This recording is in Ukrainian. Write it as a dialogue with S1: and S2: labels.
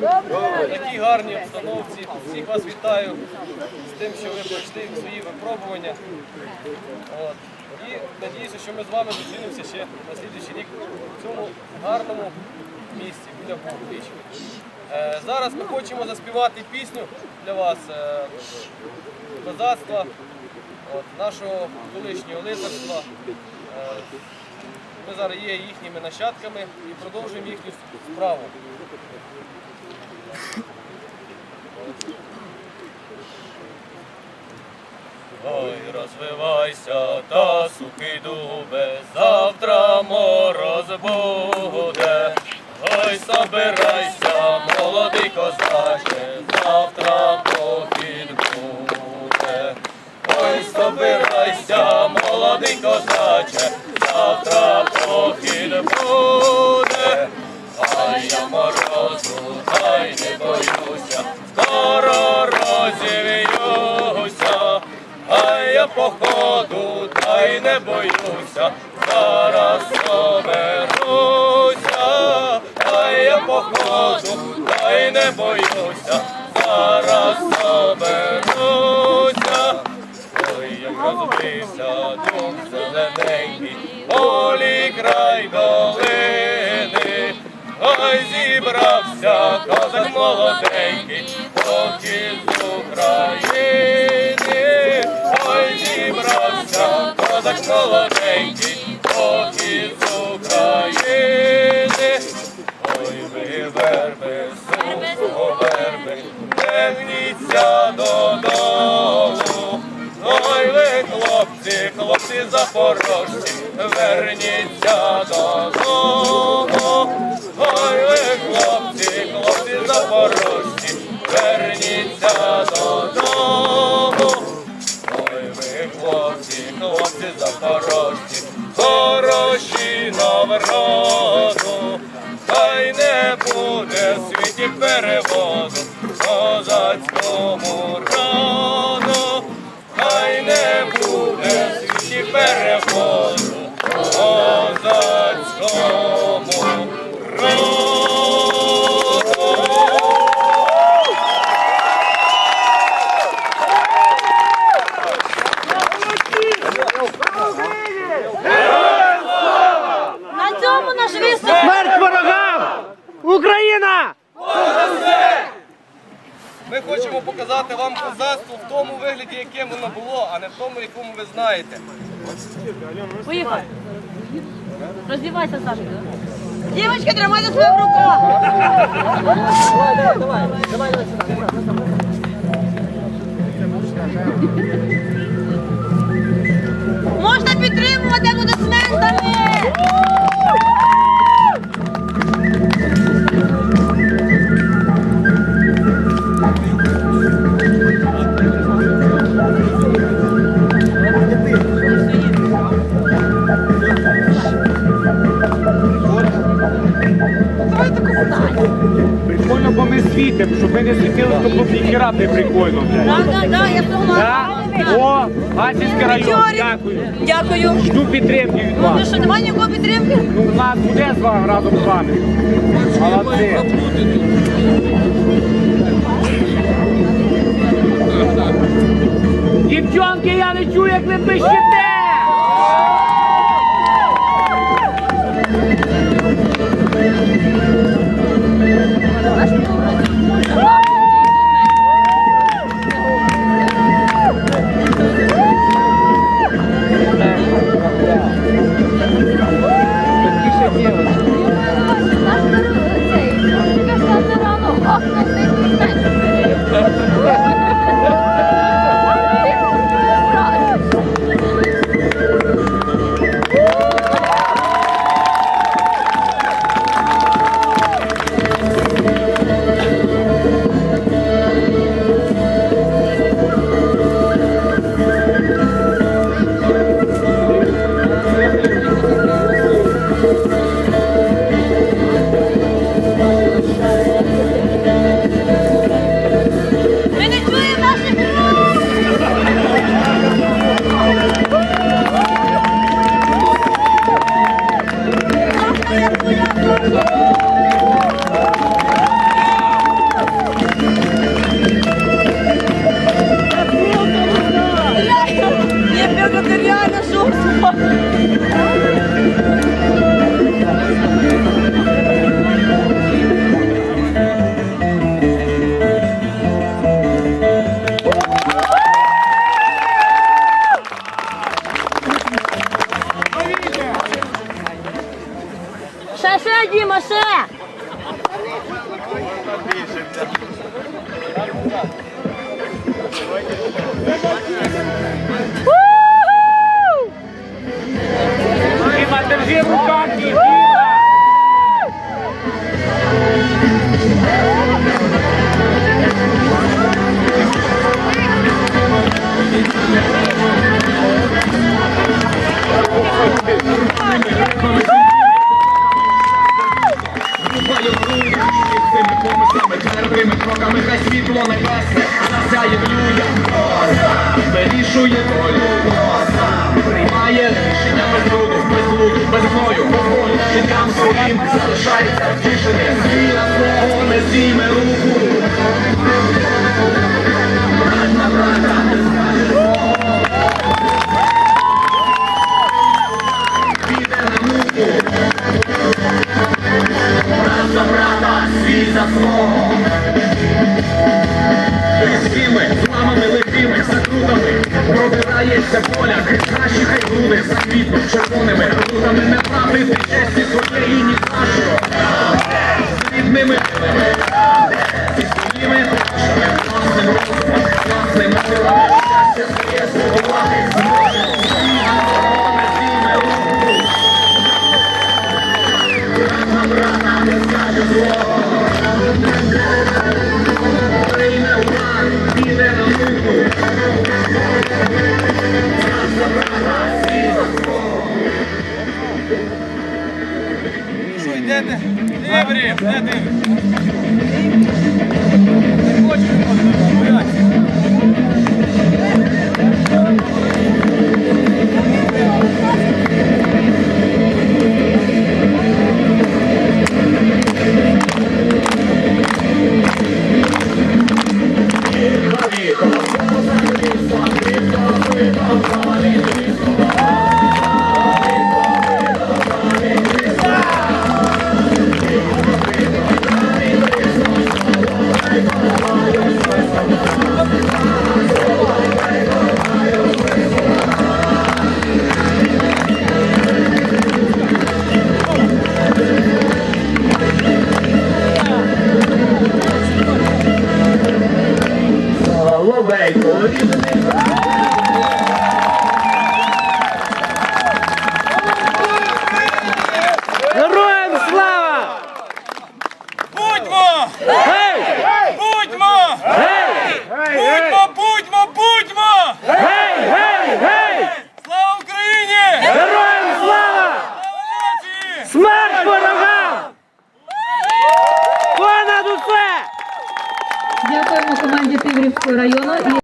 S1: в гарній обстановці. Всіх вас вітаю з тим, що ви пройшли свої випробування. От. І надіюся, що ми з вами зустрінемося ще на слідуючий рік в цьому гарному місці біля Богдичі. Е, зараз ми хочемо заспівати пісню для вас е, козацтва, от, нашого колишнього лицарства. Е, ми зараз є їхніми нащадками і продовжуємо їхню справу. Ой, розвивайся, та сухий дубе, завтра мороз буде. Ой, собирайся, молодий козаче, завтра похід буде. Ой, собирайся, молодий козаче, завтра похід буде. А я морозу, та й не боюся, скоро розів'юся, а я походу, та не боюся, зараз соберуся, а я походу, та не боюся, зараз соберуся. Ой, як розбився дум зелененький, полі край долини, ой, зібрався козак молоденький, похід з України, ой, зібрався козак молоденький, похід з України. Ой, ви верби, сухо верби, верніться додому. Ой, ви хлопці, хлопці запорожці, верніться додому. Ой, ви хлопці, хлопці запорожці, верніться додому. Ой, ви хлопці, хлопці запорожці, хороші народу, хай не буде в світі переводу козацькому роду, хай не буде в світі переводу козацькому роду.
S2: На цьому наш.
S3: Смерть ворогам! Україна!
S1: Ми хочемо показати вам козацтво в тому вигляді, яким воно було, а не в тому, якому ви знаєте.
S2: Поїхали. Роздівайся, Сашка. Дівочки, тримайте себе в руках. Можна підтримувати аплодисментами.
S3: Прикольно, бо ми світимо, щоб ми не світили, то по ніхіра не прикольно. блядь.
S2: Так, так, так, я согласна.
S3: О, Гатівський район, дякую.
S2: Дякую.
S3: Жду підтримки від
S2: Ну
S3: вас.
S2: що, немає нікого підтримки?
S3: Ну, у нас буде з вами разом з вами. Молодці. Дівчонки, я не чую, як ви пищите! ще, Діма,
S4: ще! Woo! Життям залишається втішене, звіра свого не зійме руку. Брата не скаже. Піде на муку. Брат за брата, свій за свого. Легкими, закрутами Пробирається поля, кращі хай груди заквітнуть червоними рутами неправди ти честі своєї ні за що рідними своїми власним розумом, власними силами Щастя своє здобувати свій за свого не не скаже злого
S1: йдете? Диврі, де диврі?
S4: Соловейко,
S3: Героям слава!
S1: Будьмо!
S3: Гей!
S1: Будьмо!
S3: Гей!
S1: Будьмо, будьмо, будьмо!
S3: Гей! Гей!
S1: Слава Україні!
S3: Героям слава!
S1: Слава нації!
S3: Смерть ворогам!
S5: Тиврівського району.